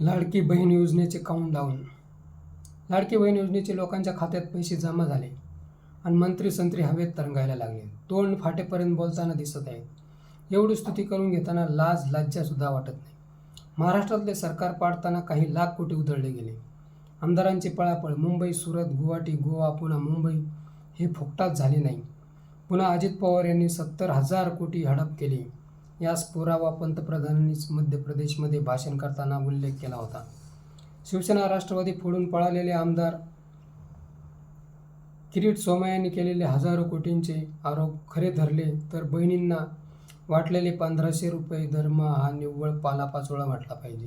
लाडकी बहीण योजनेचे count down. Ladki Bahin योजनेचे लोकांच्या खात्यात पैसे जमा झाले आणि मंत्री संत्री हवेत तरंगायला लागले. तोंड फाटेपर्यंत बोलताना दिसत आहेत. एवढी स्तुती करून घेताना लाज लज्जासुद्धा वाटत नाही. महाराष्ट्रातले सरकार पाडताना काही लाख कोटी उधळले गेले. आमदारांची पळापळ मुंबई सुरत गुवाहाटी गोवा पुन्हा मुंबई हे फुकटात झाले नाही. पुन्हा अजित पवार यांनी सत्तर हजार कोटी हडप केले. यास पुरावा पंतप्रधानांनीच मध्य प्रदेशमध्ये भाषण करताना उल्लेख केला होता. शिवसेना राष्ट्रवादी फोडून पळालेले आमदार किरीट सोमय्या केलेले हजारो कोटींचे आरोप खरे धरले तर बहिणींना वाटलेले पंधराशे रुपये धर्म हा निव्वळ पालापाचोळा वाटला पाहिजे.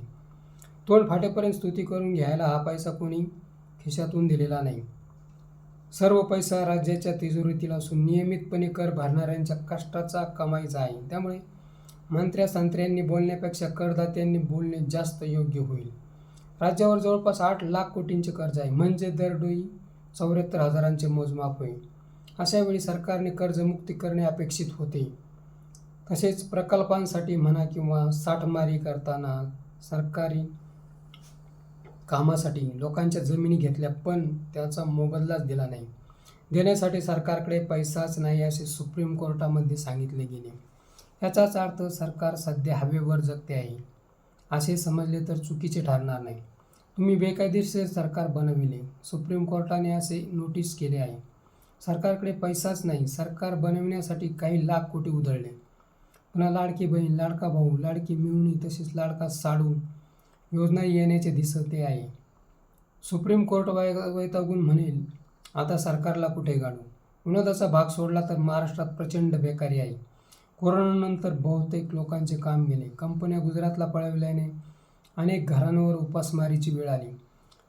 तोंड फाटेपर्यंत स्तुती करून घ्यायला हा पैसा कोणी खिशातून दिलेला नाही. सर्व पैसा राज्याच्या तिजोरीतील असून नियमितपणे कर भरणाऱ्यांच्या कष्टाचा कमाईचा आहे. त्यामुळे मंत्र्या संत्र्यांनी बोलण्यापेक्षा करदात्यांनी बोलणे जास्त योग्य होईल. राज्यावर जवळपास आठ लाख कोटींचे कर्ज आहे. म्हणजे दरडोई चौऱ्याहत्तर हजारांचे मोजमाप होईल. अशा वेळी सरकारने कर्जमुक्ती करणे अपेक्षित होते. तसेच प्रकल्पांसाठी म्हणा किंवा साठमारी करताना सरकारी कामासाठी लोकांच्या जमिनी घेतल्या पण त्याचा मोबदलाच दिला नाही. देण्यासाठी सरकारकडे पैसाच नाही असे सुप्रीम कोर्टामध्ये सांगितले गेले. याचाच अर्थ सरकार सध्या हवेवर जगते आहे. असे समजले तर चुकीचे ठरणार नाही. तुम्ही बेकायदेशीर सरकार बनविले. सुप्रीम कोर्टाने असे नोटीस केले आहे. सरकारकडे पैसाच नाही. सरकार बनविण्यासाठी काही लाख कोटी उधळले. पुन्हा लाडकी बहीण लाडका भाऊ लाडकी मिळवणी तसेच लाडका साडू योजना येण्याचे दिसते आहे. सुप्रीम कोर्ट वै वैतागून म्हणेल आता सरकारला कुठे गाडू? विनोदाचा भाग सोडला तर महाराष्ट्रात प्रचंड बेकारी आहे. कोरोनानंतर बहुतेक लोकांचे काम गेले. कंपन्या गुजरातला पळविल्याने अनेक घरांवर उपासमारीची वेळ आली.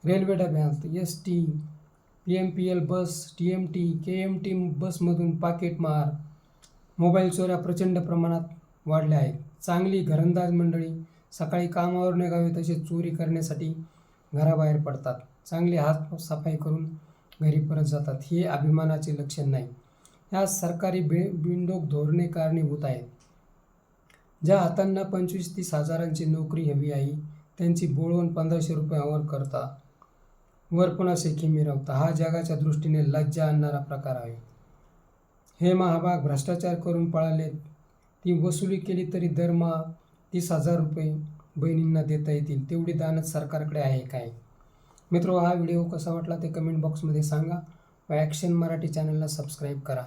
रेल्वे डब्यात S T P M P L bus T M T K M T बसमधून पाकिटमार मोबाईल चोऱ्या प्रचंड प्रमाणात वाढल्या आहेत. चांगली घरंदाज मंडळी सकाळी कामावर निघावे तसेच चोरी करण्यासाठी घराबाहेर पडतात. चांगली हात सफाई करून घरी परत जातात हे अभिमानाचे लक्षण नाही. ह्या सरकारी बि बिनडोक धोरणे कारणीभूत आहेत. ज्या हातांना पंचवीस तीस हजारांची नोकरी हवी आहे त्यांची बोळवण पंधराशे रुपयावर करता. वर पुन्हा शेखी मिरवता हा जगाच्या दृष्टीने लज्जा आणणारा प्रकार आहे. हे महाभाग भ्रष्टाचार करून पळाले ती वसुली केली तरी दरमहा तीस हजार रुपये बहिणींना देता येतील तेवढी दानच सरकारकडे आहे काय? मित्रो हा व्हिडिओ कसा वाटला ते कमेंट बॉक्समध्ये सांगा. व ॲक्शन मराठी चॅनलला सबस्क्राईब करा.